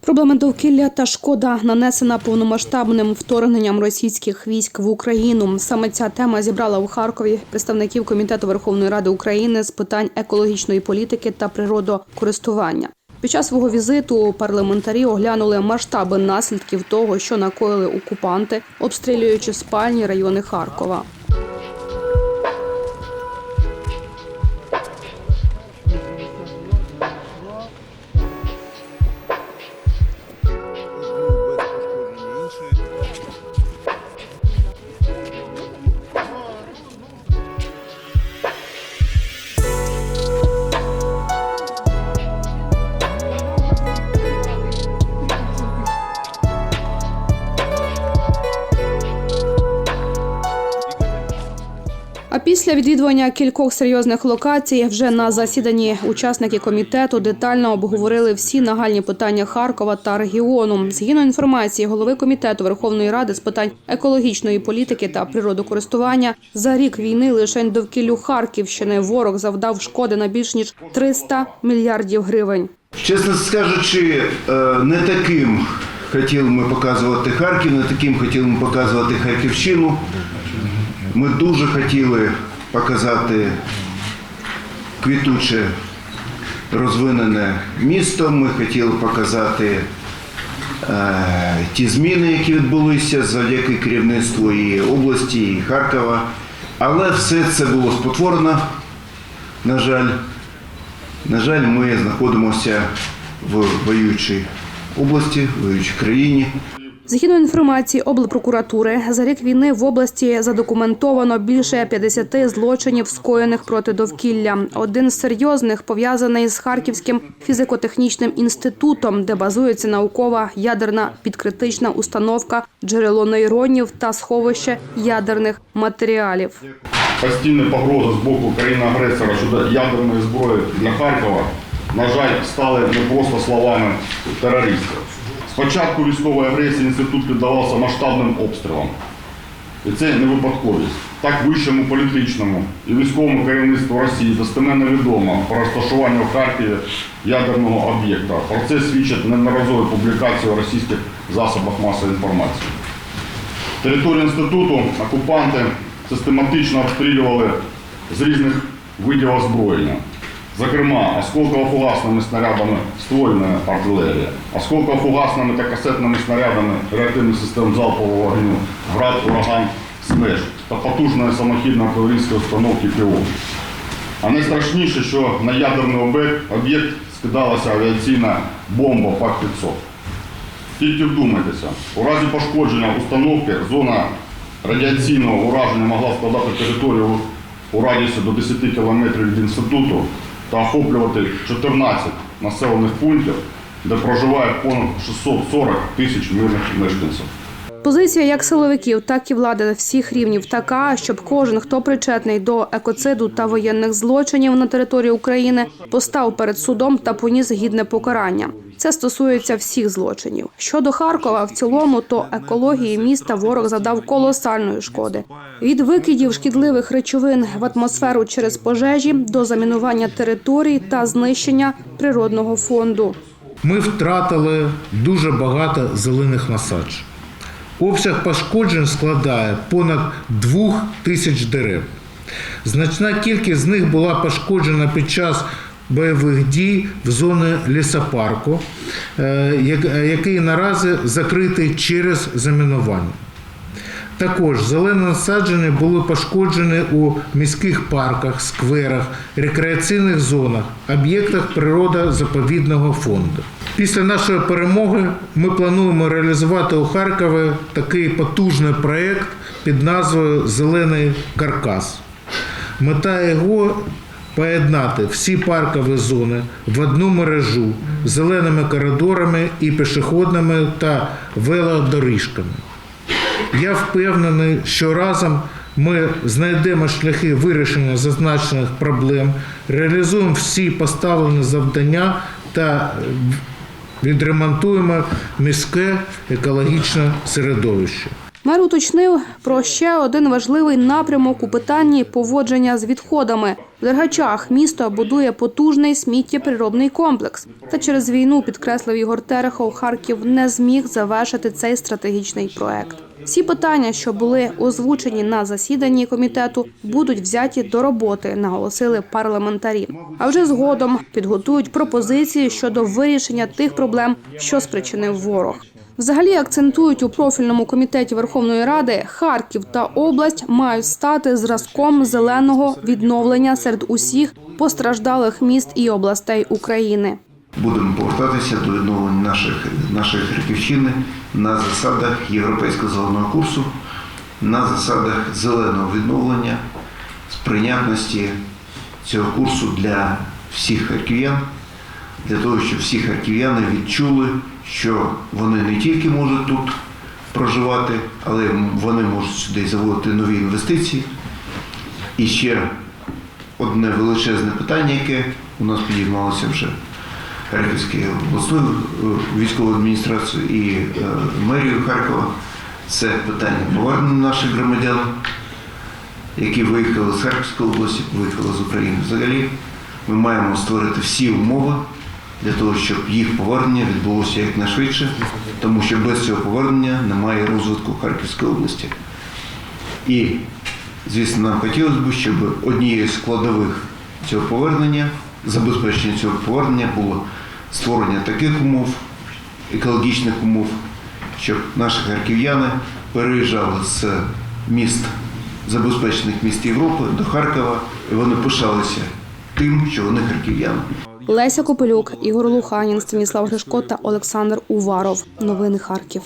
Проблеми довкілля та шкода нанесена повномасштабним вторгненням російських військ в Україну. Саме ця тема зібрала у Харкові представників комітету Верховної Ради України з питань екологічної політики та природокористування. Під час свого візиту парламентарі оглянули масштаби наслідків того, що накоїли окупанти, обстрілюючи спальні райони Харкова. А після відвідування кількох серйозних локацій вже на засіданні учасники комітету детально обговорили всі нагальні питання Харкова та регіону. Згідно інформації голови комітету Верховної Ради з питань екологічної політики та природокористування, за рік війни лише довкіллю Харківщини ворог завдав шкоди на більш ніж 300 мільярдів гривень. Чесно скажучи, е, не таким хотіли ми показувати Харків, не таким хотіли ми показувати Харківщину. Ми дуже хотіли показати квітуче розвинене місто. Ми хотіли показати е, ті зміни, які відбулися завдяки керівництву і області, і Харкова. Але все це було спотворено, на жаль. На жаль, ми знаходимося в воюючій області, в воюючій країні. Згідно інформації облпрокуратури, за рік війни в області задокументовано більше 50 злочинів, скоєних проти довкілля. Один з серйозних пов'язаний з Харківським фізико-технічним інститутом, де базується наукова ядерна підкритична установка, джерело нейронів та сховище ядерних матеріалів. постійні погрози з боку країни-агресора щодо ядерної зброї для Харкова, на жаль, стали не просто словами терористів. Початку військової агресії інститут піддавався масштабним обстрілам. І це не випадковість. Так вищому політичному і військовому керівництву Росії достеменно відомо про розташування в Харкові ядерного об'єкта. Про це свідчать неодноразові публікації у російських засобах масової інформації. Територію інституту окупанти систематично обстрілювали з різних видів озброєння. Зокрема, осколково-фугасними снарядами ствольної артилерії, осколково-фугасними та касетними снарядами реактивних систем залпового вогню, град, ураган, смеш та потужної самохідної артилерійської установки ПІО. А найстрашніше, що на ядерний об'єкт скидалася авіаційна бомба ПАК-500. Тільки вдумайтеся, у разі пошкодження установки зона радіаційного ураження могла складати територію у радіусі до 10 км від інституту та охоплювати 14 населених пунктів, де проживає понад 640 тисяч мирних мешканців. Позиція як силовиків, так і влади всіх рівнів така, щоб кожен, хто причетний до екоциду та воєнних злочинів на території України, постав перед судом та поніс гідне покарання. Це стосується всіх злочинів. Щодо Харкова, в цілому, то екології міста ворог завдав колосальної шкоди від викидів шкідливих речовин в атмосферу через пожежі до замінування територій та знищення природного фонду. Ми втратили дуже багато зелених насаджень. Обсяг пошкоджень складає понад 2 тисяч дерев. Значна кількість з них була пошкоджена під час бойових дій в зоні лісопарку, е, який наразі закритий через замінування. Також зелені насадження були пошкоджені у міських парках, скверах, рекреаційних зонах, об'єктах природозаповідного фонду. Після нашої перемоги ми плануємо реалізувати у Харкові такий потужний проєкт під назвою Зелений каркас. Мета його поєднати всі паркові зони в одну мережу зеленими коридорами і пішохідними та велодоріжками. Я впевнений, що разом ми знайдемо шляхи вирішення зазначених проблем, реалізуємо всі поставлені завдання та відремонтуємо міське екологічне середовище. Мер уточнив про ще один важливий напрямок у питанні поводження з відходами. В Дергачах місто будує потужний сміттєприробний комплекс. Та через війну, підкреслив Ігор Терехов, Харків не зміг завершити цей стратегічний проект. Всі питання, що були озвучені на засіданні комітету, будуть взяті до роботи, наголосили парламентарі. А вже згодом підготують пропозиції щодо вирішення тих проблем, що спричинив ворог. Взагалі акцентують у профільному комітеті Верховної Ради, Харків та область мають стати зразком зеленого відновлення серед усіх постраждалих міст і областей України. Будемо повертатися до відновлення наших, нашої Харківщини на засадах європейського зеленого курсу, на засадах зеленого відновлення, сприйнятності цього курсу для всіх харків'ян, для того, щоб всі харків'яни відчули, що вони не тільки можуть тут проживати, але вони можуть сюди заводити нові інвестиції. І ще одне величезне питання, яке у нас підіймалося вже Харківською обласною е, військовою адміністрацією і е, мерією Харкова, це питання повернення наших громадян, які виїхали з Харківської області, виїхали з України взагалі. Ми маємо створити всі умови для того, щоб їх повернення відбулося якнайшвидше, тому що без цього повернення немає розвитку Харківської області. І, звісно, нам хотілося б, щоб однією з складових цього повернення, забезпечення цього повернення було створення таких умов, екологічних умов, щоб наші харків'яни переїжджали з міст, забезпечених міст Європи до Харкова, і вони пишалися тим, що вони харків'яни. Леся Копилюк, Ігор Луханін, Станіслав Гришко та Олександр Уваров. Новини Харків.